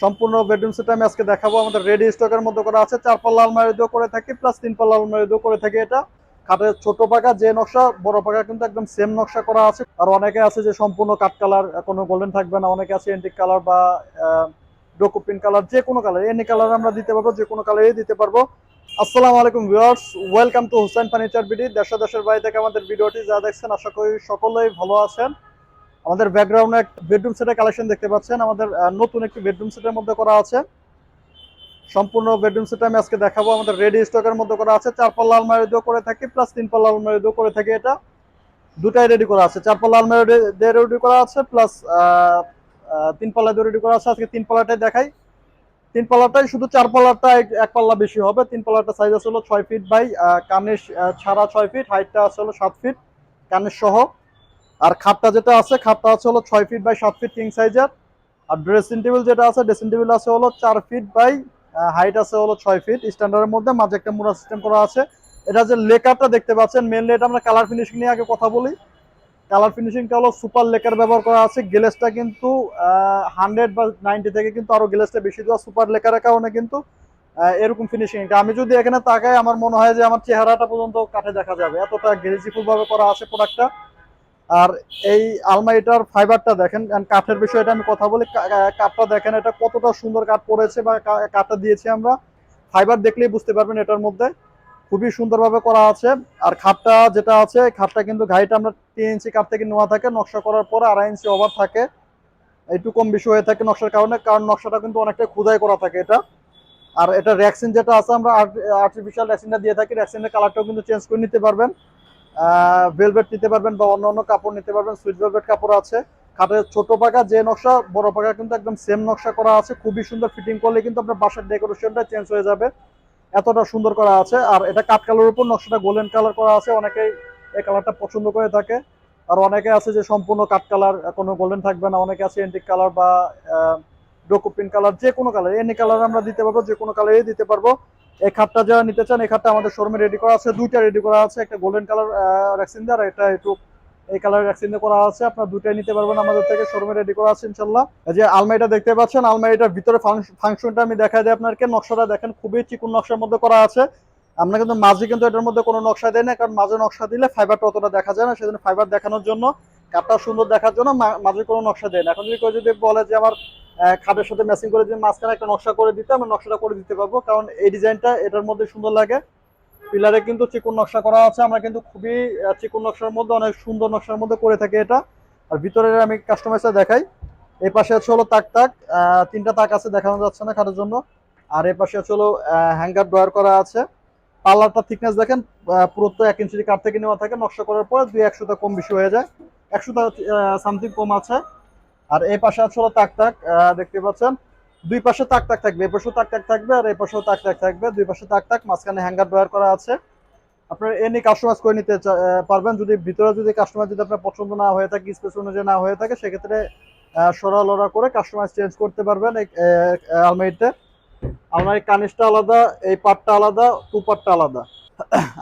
সম্পূর্ণ bedroom set আমি আজকে দেখাবো। আমাদের রেডি স্টকের মধ্যে করা আছে। চার পাল্লা আলমারি দিয়েও করে থাকি প্লাস তিন পাল্লা আলমারি দিয়েও করে থাকি এটা। খাটের ছোট পাকা, যে নকশা, বড় পাকা কিন্তু একদম সেম নকশা করা আছে। আর অনেকে আছে যে সম্পূর্ণ কাঠ কালার কোনো গোল্ডেন থাকবে না। অনেকে আছে এন্টিক কালার বা ডোকোপিন কালার যে কোনো কালার এনি কালার আমরা দিতে পারব, যে কোনো কালারই দিতে পারব। আসসালামু আলাইকুম viewers welcome to Hussain furniture BD দেশ দেশের বাড়ি থেকে আমাদের ভিডিওটি যা দেখছেন, আশা করি সকলেই ভালো আছেন। আমাদের ব্যাকগ্রাউন্ডে বেডরুম সেটের কালেকশন দেখতে পাচ্ছেন। আমাদের নতুন একটি বেডরুম সেটের মধ্যে করা আছে। সম্পূর্ণ বেডরুম সেট আমি আজকে দেখাবো। আমাদের রেডি স্টকের মধ্যে করা আছে। চার পাল্লা আলমারি দিয়েও করে থাকি প্লাস তিন পাল্লা আলমারি দিয়েও করে থাকি এটা। দুটাই রেডি করা আছে। চার পাল্লা আলমারি দিয়ে রেডি করা আছে প্লাস তিন পাল্লা দিয়ে রেডি করা আছে। আজকে তিন পাল্লাটাই দেখাই। তিন পাল্লাটাই শুধু চার পাল্লাটা এক- এক পাল্লা বেশি হবে। তিন পাল্লাটা সাইজ আছে হলো ছয় ফিট বাই কানের ছাড়া ছয় ফিট হাইটটা আছে হলো সাত ফিট কানের সহ। আর খাটটা যেটা আছে, খাটটা আছে হলো ছয় ফিট বাই সাত ফিট কিং সাইজের আর ড্রেসিং টেবিল যেটা আছে ড্রেসিং টেবিল আছে হলো চার ফিট বাই হাইট আছে হলো ছয় ফিট স্ট্যান্ডার্ডের মধ্যে মাঝে একটা মুড়া সিস্টেম করা আছে। এটা যে লেকারটা দেখতে পাচ্ছেন মেনলি এটা আমরা কালার ফিনিশিং নিয়ে আগে কথা বলি। কালার ফিনিশিংটা হলো সুপার লেকার ব্যবহার করা আছে। গ্লেসটা কিন্তু হান্ড্রেড বা নাইনটি থেকে কিন্তু আরও গ্লেসটা বেশি দেওয়া সুপার লেকারের কারণে কিন্তু এরকম ফিনিশিংটা আমি যদি এখানে তাকাই, আমার মনে হয় যে আমার চেহারাটা পর্যন্ত কাঠে দেখা যাবে। এতটা গ্লেজিফুল ভাবে করা আছে প্রোডাক্টটা আর এই আলমারিটার ফাইবারটা দেখেন কাঠের বিষয়টা আমি কথা বলি কাঠটা দেখেন, এটা কতটা সুন্দর কাঠ পড়েছে বা কাঠটা দিয়েছি আমরা। ফাইবার দেখলেই বুঝতে পারবেন এটার মধ্যে। খুবই সুন্দরভাবে করা আছে। আর খাটটা যেটা আছে খাটটা কিন্তু ঘাইটা আমরা তিন ইঞ্চি কাঠ থেকে নেওয়া থাকে, নকশা করার পরে আড়াই ইঞ্চি ওভার থাকে। একটু কম বেশি হয়ে থাকে নকশার কারণে, কারণ নকশাটা কিন্তু অনেকটা খুদাই করা থাকে এটা। আর এটা র্যাক্সিন যেটা আছে, আমরা আর্টিফিশিয়াল র্যাক্সিনটা দিয়ে থাকি র্যাক্সিনের কালারটাও কিন্তু চেঞ্জ করে নিতে পারবেন। ভেলভেট নিতে পারবেন বা অন্য অন্য কাপড় নিতে পারবেন সুইট ভেলভেট কাপড় আছে। খাটের ছোট পাকা যে নকশা, বড় পাকা কিন্তু একদম সেম নকশা করা আছে। খুবই সুন্দর ফিটিং করলে কিন্তু আপনার বাসার ডেকোরেশনটা চেঞ্জ হয়ে যাবে। এতটা সুন্দর করা আছে। আর এটা কাঠ কালার উপর নকশাটা গোল্ডেন কালার করা আছে। অনেকেই এই কালারটা পছন্দ করে থাকে। আর অনেকে আছে যে সম্পূর্ণ কাঠ কালার কোনো গোল্ডেন থাকবে না। অনেকে আছে এন্টিক কালার বা ডোকোপিন কালার যে কোনো কালার এনি কালার আমরা দিতে পারব, যে কোনো কালারই দিতে পারব। এই খাটটা যারা নিতে চান, এই খাটটা আমাদের শোরুমে রেডি করা আছে। দুইটা রেডি করা আছে, একটা গোল্ডেন কালার ভ্যাকসিন আর এটা একটু এই কালার ভ্যাকসিন করা আছে। আপনার দুটাই নিতে পারবেন আমাদের থেকে শোরুমে রেডি করা আছে ইনশাল্লাহ এই যে আলমারিটা দেখতে পাচ্ছেন, আলমারিটার ভিতরে ফাংশনটা আমি দেখাই দিই আপনাকে। নকশাটা দেখেন, খুবই চিকুন নকশার মধ্যে করা আছে। আমরা কিন্তু মাঝে কিন্তু এটার মধ্যে কোনো নকশা দেয় না, কারণ মাঝে নকশা দিলে ফাইবারটা অতটা দেখা যায় না, সেজন্য ফাইবার দেখানোর জন্য কাপটা সুন্দর দেখার জন্য মাঝে কোনো নকশা দেয় না। এখন যদি কেউ যদি বলে যে আমার খাটের সাথে ম্যাচিং করে যদি মাঝখানে একটা নকশা করে দিতে, আমরা নকশাটা করে দিতে পারব। কারণ এই ডিজাইনটা এটার মধ্যে সুন্দর লাগে। পিলারে কিন্তু চিকুন নকশা করা আছে। আমরা কিন্তু খুবই চিকুন নকশার মধ্যে, অনেক সুন্দর নকশার মধ্যে করে থাকি এটা। আর ভিতরে আমি কাস্টমাইজটা দেখাই। এই পাশে আছে হলো তাক তাক। তিনটা তাক আছে, দেখানো যাচ্ছে না খাটের জন্য। আর এই পাশে আছে হলো হ্যাঙ্গার ড্রয়ার করা আছে। পার্লারটা থিকনেস দেখেন পুরো তো এক ইঞ্চি কাঠ থেকে নেওয়া থাকে। নকশা করার পরে দুই একশোটা কম বেশি হয়ে যায়। একশোটা সামথিং কম আছে। আর এই পাশে আছে হলো তাক তাক দেখতে পাচ্ছেন। দুই পাশে তাক তাক থাকবে এই পাশেও তাক তাক থাকবে আর এই পাশেও তাক তাক থাকবে। দুই পাশে তাক তাক মাঝখানে হ্যাঙ্গার ড্রয়ার করা আছে। আপনার এনি কাস্টমাইজ করে নিতে পারবেন। যদি ভিতরে যদি কাস্টমার যদি আপনার পছন্দ না হয়ে থাকে স্পেস অনুযায়ী না হয়ে থাকে সেক্ষেত্রে আহ, সরা লড়া করে কাস্টমাইজ চেঞ্জ করতে পারবেন এই আলমারিতে। আলমারির কানিসটা আলাদা এই পার্টটা আলাদা টু পার্টটা আলাদা।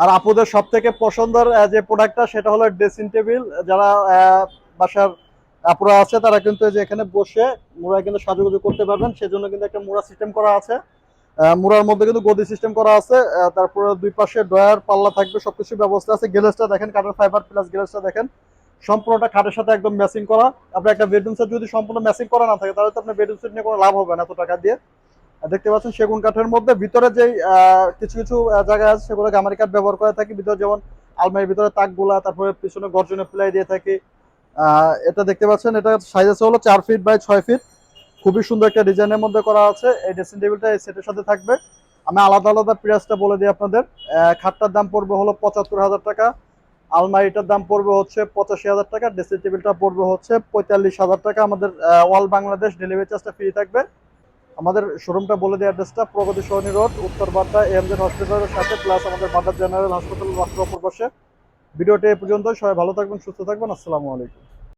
আর আপুদের সব থেকে পছন্দের যে প্রোডাক্টটা সেটা হলো ড্রেসিং টেবিল যারা বাসার আপুরা আছে, তারা কিন্তু যে এখানে বসে মুড়া কিন্তু সাজুগুজু করতে পারবেন। সেজন্য কিন্তু একটা মুড়া সিস্টেম করা আছে। মুড়ার মধ্যে কিন্তু গদি সিস্টেম করা আছে। তারপরে দুই পাশে ড্রয়ার, পাল্লা থাকবে সবকিছু ব্যবস্থা আছে। গ্যালেসটা দেখেন, কাঠের ফাইবার প্লাস গ্যালেসটা দেখেন। সম্পূর্ণটা খাটের সাথে একদম ম্যাচিং করা। আপনার একটা বেডরুম সেট যদি সম্পূর্ণ ম্যাচিং করা না থাকে, তাহলে তো আপনার বেডরুম সেট নিয়ে কোনো লাভ হবে না এত টাকা দিয়ে। দেখতে পাচ্ছেন সেগুন কাঠের মধ্যে ভিতরে আহ, কিছু কিছু জায়গা আছে সেগুলো গামারি কাঠ ব্যবহার করে থাকি। ভিতরে যেমন আলমারির ভিতরে তাকগুলা তারপরে পিছনে গর্জনে প্লাই দিয়ে থাকি। এটা দেখতে পাচ্ছেন এটা সাইজ আছে হলো চার ফিট বাই ছয় ফিট খুবই সুন্দর একটা ডিজাইনের মধ্যে করা আছে। এই ড্রেসিং টেবিলটা এই সেটের সাথে থাকবে। আমি আলাদা আলাদা প্রাইসটা বলে দিই আপনাদের। খাটটার দাম পড়বে হলো পঁচাত্তর হাজার টাকা। আলমারিটার দাম পড়বে হচ্ছে পঁচাশি হাজার টাকা। ড্রেসিং টেবিলটা পড়বে হচ্ছে পঁয়তাল্লিশ হাজার টাকা। আমাদের অল বাংলাদেশ ডেলিভারি চার্জটা ফ্রি থাকবে। আমাদের শোরুমটা বলে দেয় অ্যাড্রেসটা প্রগতি সোহনী রোড, উত্তর বাড্ডা এমজেন হসপিটালের সাথে প্লাস আমাদের বাড্ডা জেনারেল হাসপাতাল রাষ্ট্র অপর পাশে ভিডিওটি এ পর্যন্ত সবাই ভালো থাকবেন, সুস্থ থাকবেন, আসসালামু আলাইকুম।